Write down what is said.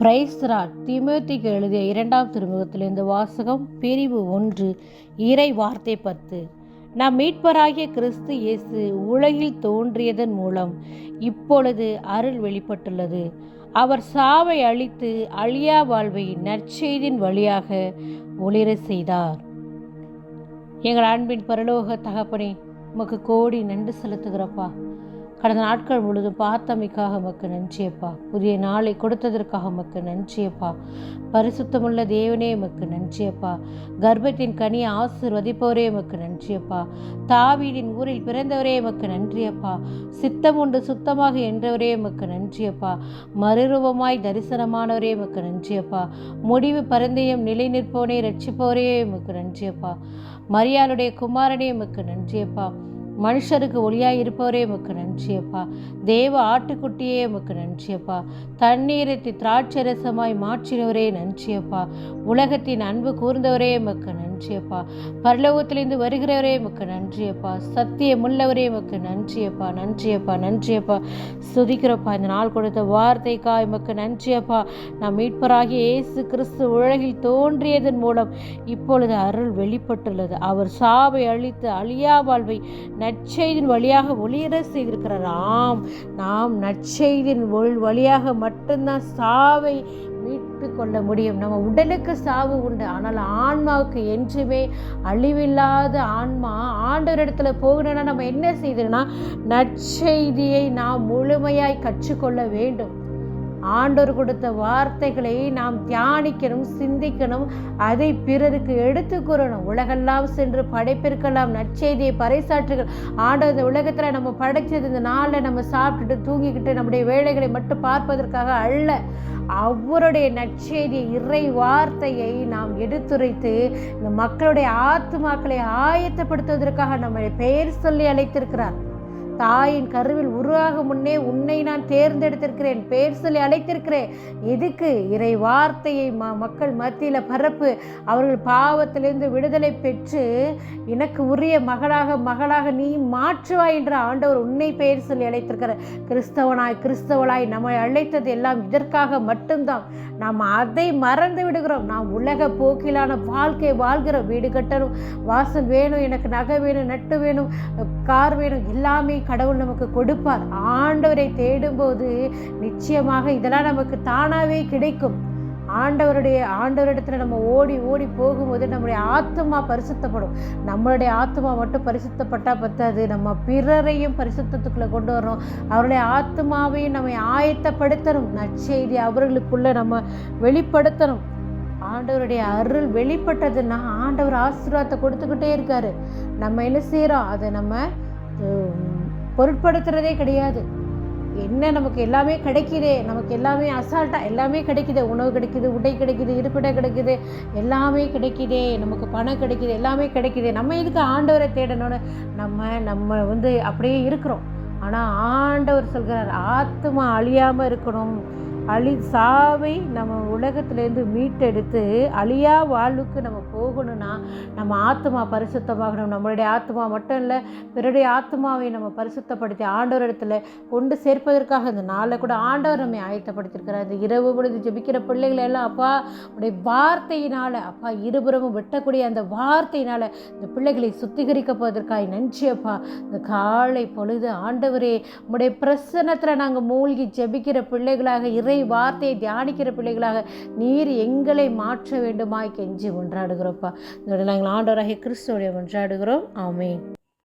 பிரைஸ்ரா திமுத்திக்கு எழுதிய இரண்டாம் திருமுகத்தில் இந்த வாசகம் பிரிவு ஒன்று இறை வார்த்தை பத்து. நம் மீட்பராகிய கிறிஸ்து இயேசு உலகில் தோன்றியதன் மூலம் இப்பொழுது அருள் வெளிப்பட்டுள்ளது. அவர் சாவை அழித்து அழியா வாழ்வை நற்செய்தின் வழியாக ஒளிர செய்தார். எங்கள் அன்பின் பரலோக தகப்பனே உமக்கு கோடி நன்றி செலுத்துகிறப்பா. கடந்த நாட்கள் முழுதும் பார்த்தமைக்காக உமக்கு நன்றியப்பா. புதிய நாளை கொடுத்ததற்காக உமக்கு நன்றியப்பா. பரிசுத்தமுள்ள தேவனே உமக்கு நன்றியப்பா. கர்ப்பத்தின் கனியை ஆசிர்வதிப்பவரே உமக்கு நன்றியப்பா. தாவீடின் ஊரில் பிறந்தவரே உமக்கு நன்றியப்பா. சித்தம் உண்டு சுத்தமாக என்றவரே உமக்கு நன்றியப்பா. மறுரூபமாய் தரிசனமானவரே உமக்கு நன்றியப்பா. முடிவு பரந்தயம் நிலை நிற்பவனே ரட்சிப்பவரே உமக்கு நன்றியப்பா. மரியாளுடைய குமாரனே உமக்கு நன்றியப்பா. மனுஷருக்கு ஒளியாக இருப்பவரே உமக்கு நன்றியப்பா தேவ ஆட்டுக்குட்டியே உமக்கு நன்றியப்பா தண்ணீரத்தை திராட்சரசமாய் மாற்றினவரே நன்றியப்பா உலகத்தின் அன்பு கூர்ந்தவரே உமக்கு நன்றியப்பா பரலோகத்திலிருந்து வருகிறவரே உமக்கு நன்றியப்பா சத்தியமுள்ளவரே உமக்கு நன்றியப்பா நன்றியப்பா நன்றியப்பா சுதிக்கிறப்பா இந்த நாள் கொடுத்த வார்த்தைக்கா உமக்கு நன்றியப்பா நாம் மீட்பராகிய இயேசு கிறிஸ்து உலகில் தோன்றியதன் மூலம் இப்பொழுது அருள் வெளிப்பட்டுள்ளது. அவர் சாவை அழித்து அழியா வாழ்வை நற்செய்தின் வழியாக ஒளிர செய்திருக்கிறார் ஆம் நாம் நற்செய்தின் வழியாக மட்டும்தான் சாவை மீட்டு கொள்ள முடியும். நம்ம உடலுக்கு சாவு உண்டு. ஆனால் ஆன்மாவுக்கு என்றுமே அழிவில்லாத ஆன்மா ஆண்டவரிடத்துல போகணும்னா நம்ம என்ன செய்தோம்னா நற்செய்தியை நாம் முழுமையாய் கற்றுக்கொள்ள வேண்டும். ஆண்டோர் கொடுத்த வார்த்தைகளை நாம் தியானிக்கணும் சிந்திக்கணும். அதை பிறருக்கு எடுத்து கூறணும். உலகெல்லாம் சென்று படைப்பிருக்கலாம் நற்செய்தியை பறைசாற்றுகள் ஆண்டவர் இந்த உலகத்தில் நம்ம படைச்சது இந்த நாளில் நம்ம சாப்பிட்டுட்டு தூங்கிக்கிட்டு நம்முடைய வேலைகளை மட்டும் பார்ப்பதற்காக அல்ல. அவருடைய நற்செய்தி இறை வார்த்தையை நாம் எடுத்துரைத்து இந்த மக்களுடைய ஆத்துமாக்களை ஆயத்தப்படுத்துவதற்காக நம்ம பெயர் சொல்லி அழைத்திருக்கிறார். தாயின் கருவில் உருவாக முன்னே உன்னை நான் தேர்ந்தெடுத்திருக்கிறேன் பேர் சொல்லி அழைத்திருக்கிறேன். எதுக்கு? இறை வார்த்தையை ம மக்கள் மத்தியில் பரப்பு. அவர்கள் பாவத்திலிருந்து விடுதலை பெற்று எனக்கு உரிய மகளாக மகளாக நீ மாற்றுவாய் என்ற ஆண்டவர் உன்னை பெயர் சொல்லி அழைத்திருக்கிற கிறிஸ்தவனாய் கிறிஸ்தவளாய் நம்மை அழைத்தது எல்லாம் இதற்காக மட்டும்தான். நாம் அதை மறந்து விடுகிறோம். நாம் உலக போக்கிலான வாழ்க்கை வாழ்கிறோம். வீடு கட்டணும் வாசல் வேணும் எனக்கு நகை வேணும் நட்டு வேணும் கார் வேணும் எல்லாமே கடவுள் நமக்கு கொடுப்பார். ஆண்டவரை தேடும்போது நிச்சயமாக இதெல்லாம் நமக்கு தானாகவே கிடைக்கும். ஆண்டவருடைய ஆண்டவரிடத்துல நம்ம ஓடி ஓடி போகும்போது நம்முடைய ஆத்மா பரிசுத்தப்படும். நம்மளுடைய ஆத்மா மட்டும் பரிசுத்தப்பட்டால் பத்தாது. நம்ம பிறரையும் பரிசுத்தத்துக்குள்ளே கொண்டு வரோம் அவருடைய ஆத்மாவையும் நம்ம ஆயத்தப்படுத்தணும். நற்செய்தி அவர்களுக்குள்ளே நம்ம வெளிப்படுத்தணும். ஆண்டவருடைய அருள் வெளிப்பட்டதுன்னா ஆண்டவர் ஆசீர்வாதத்தை கொடுத்துக்கிட்டே இருக்காரு. நம்ம என்ன செய்கிறோம் அதை நம்ம பொருட்படுத்துறதே கிடையாது. என்ன நமக்கு எல்லாமே கிடைக்குதே நமக்கு எல்லாமே அசால்ட்டாக எல்லாமே கிடைக்குது உணவு கிடைக்குது உடை கிடைக்குது இருப்பிடம் கிடைக்குது எல்லாமே கிடைக்குதே நமக்கு பணம் கிடைக்குது எல்லாமே கிடைக்குது. நம்ம இதுக்கு ஆண்டவரை தேடணும்னு? நம்ம நம்ம வந்து அப்படியே இருக்கிறோம். ஆனால் ஆண்டவர் சொல்கிறார் ஆத்மா அழியாமல் இருக்கணும். அழி சாவை நம்ம உலகத்திலேருந்து மீட்டெடுத்து அழியா வாழ்வுக்கு நம்ம போகணும்னா நம்ம ஆத்மா பரிசுத்தமாகணும். நம்மளுடைய ஆத்மா மட்டும் இல்லை பிறருடைய ஆத்மாவை நம்ம பரிசுத்தப்படுத்தி ஆண்டவர் இடத்துல கொண்டு சேர்ப்பதற்காக இந்த நாளில் கூட ஆண்டவர் நம்மை ஆயத்தப்படுத்திருக்கிறார் இந்த இரவு பொழுது ஜபிக்கிற பிள்ளைகளை எல்லாம் அப்பா உடைய வார்த்தையினால் அப்பா இருபுறமும் வெட்டக்கூடிய அந்த வார்த்தையினால் இந்த பிள்ளைகளை சுத்திகரிக்க போவதற்காக நன்றி அப்பா. இந்த காலை பொழுது ஆண்டவரே உடைய பிரசனத்தில் நாங்கள் மூழ்கி ஜபிக்கிற பிள்ளைகளாக இறை வார்த்தையை தியானிக்கிற பிள்ளைகளாக நீர் எங்களை மாற்ற வேண்டுமாய் கெஞ்சி ஒன்றாடுகிறோப்பா இதோட நாங்கள் ஆண்டவராகிய கிறிஸ்துவோடைய ஒன்றாடுகிறோம் ஆமே